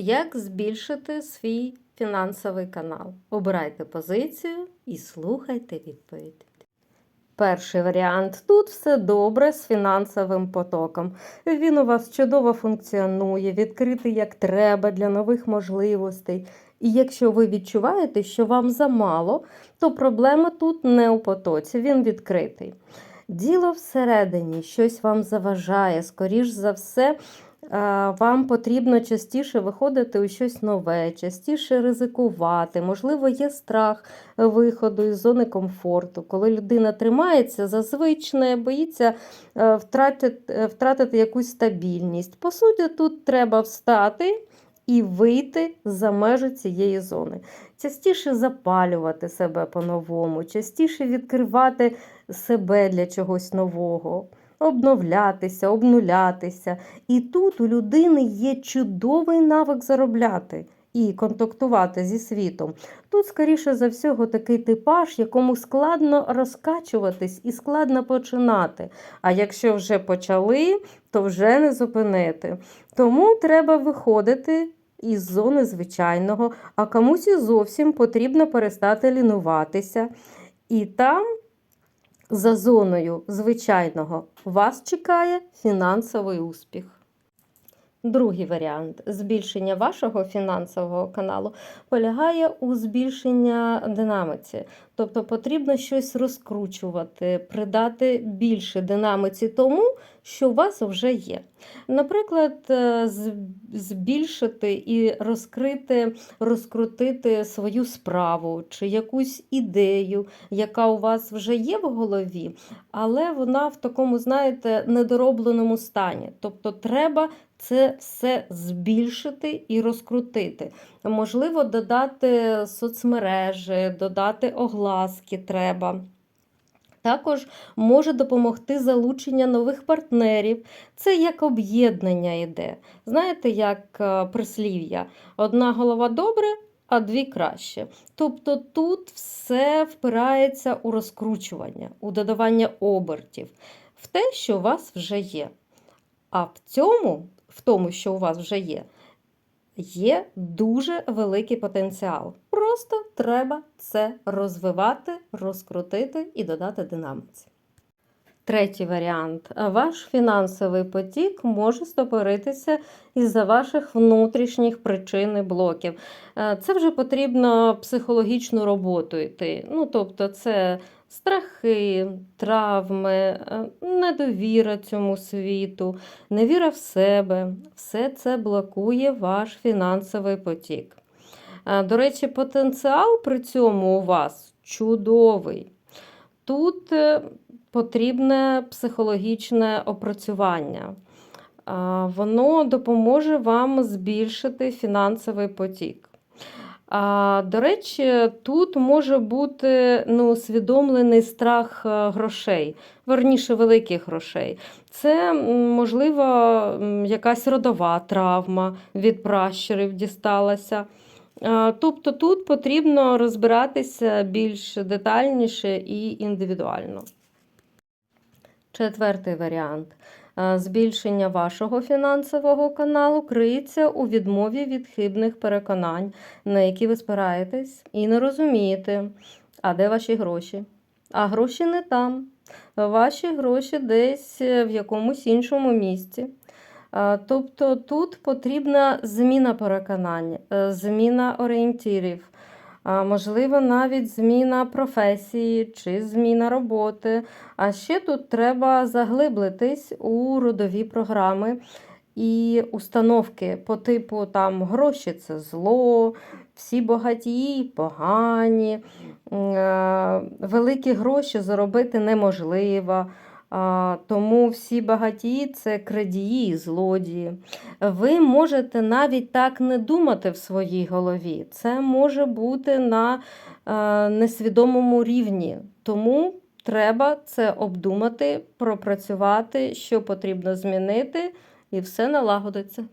Як збільшити свій фінансовий канал? Обирайте позицію і слухайте відповідь. Перший варіант. Тут все добре з фінансовим потоком. Він у вас чудово функціонує, відкритий як треба для нових можливостей. І якщо ви відчуваєте, що вам замало, то проблема тут не у потоці, він відкритий. Діло всередині, щось вам заважає, скоріш за все, вам потрібно частіше виходити у щось нове, частіше ризикувати. Можливо, є страх виходу із зони комфорту. Коли людина тримається за звичне, боїться е, втратити, е, втратити якусь стабільність. По суті, тут треба встати і вийти за межі цієї зони. Частіше запалювати себе по-новому, частіше відкривати себе для чогось нового, обновлятися, обнулятися. І тут у людини є чудовий навик заробляти і контактувати зі світом. Тут, скоріше за всього, такий типаж, якому складно розкачуватись і складно починати. А якщо вже почали, то вже не зупинити. Тому треба виходити із зони звичайного, а комусь і зовсім потрібно перестати лінуватися. І там, за зоною звичайного, вас чекає фінансовий успіх. Другий варіант збільшення вашого фінансового каналу полягає у збільшенні динамиці. Тобто потрібно щось розкручувати, придати більше динамиці тому, що у вас вже є. Наприклад, е, збільшити і розкрити, розкрутити свою справу чи якусь ідею, яка у вас вже є в голові, але вона в такому, знаєте, недоробленому стані. Тобто треба це все збільшити і розкрутити. Можливо, додати соцмережі, додати огласки треба. Також може допомогти залучення нових партнерів. Це як об'єднання йде. Знаєте, як е, прислів'я: одна голова добре, а дві краще. Тобто тут все впирається у розкручування, у додавання обертів, в те, що у вас вже є. А в цьому, в тому, що у вас вже є, є дуже великий потенціал. Просто треба це розвивати, розкрутити і додати динаміці. Третій варіант. Ваш фінансовий потік може стопоритися із-за ваших внутрішніх причин і блоків. Е, Це вже потрібно психологічну роботу йти. Ну, тобто, це страхи, травми, е, недовіра цьому світу, невіра в себе. Все це блокує ваш фінансовий потік. Е, До речі, потенціал при цьому у вас чудовий. Тут е, потрібне психологічне опрацювання. Воно допоможе вам збільшити фінансовий потік. А, До речі, тут може бути ну, усвідомлений страх е, грошей, верніше великих грошей. Це, можливо, якась родова травма від пращурів дісталася. А, Тобто тут потрібно розбиратися більш детальніше і індивідуально. Четвертий варіант. Е, Збільшення вашого фінансового каналу криється у відмові від хибних переконань, на які ви спираєтесь, і не розумієте, а де ваші гроші. А гроші не там. Ваші гроші десь е, в якомусь іншому місці. Е, Тобто тут потрібна зміна переконань, зміна орієнтирів, а, можливо, навіть зміна професії чи зміна роботи. А ще тут треба заглиблитись у родові програми і установки по типу там гроші це зло, всі багатії погані, е, великі гроші заробити неможливо. Тому всі багатії це крадії злодії. Ви можете навіть так не думати в своїй голові. Це може бути на е, несвідомому рівні. Тому треба це обдумати, пропрацювати, що потрібно змінити, і все налагодиться.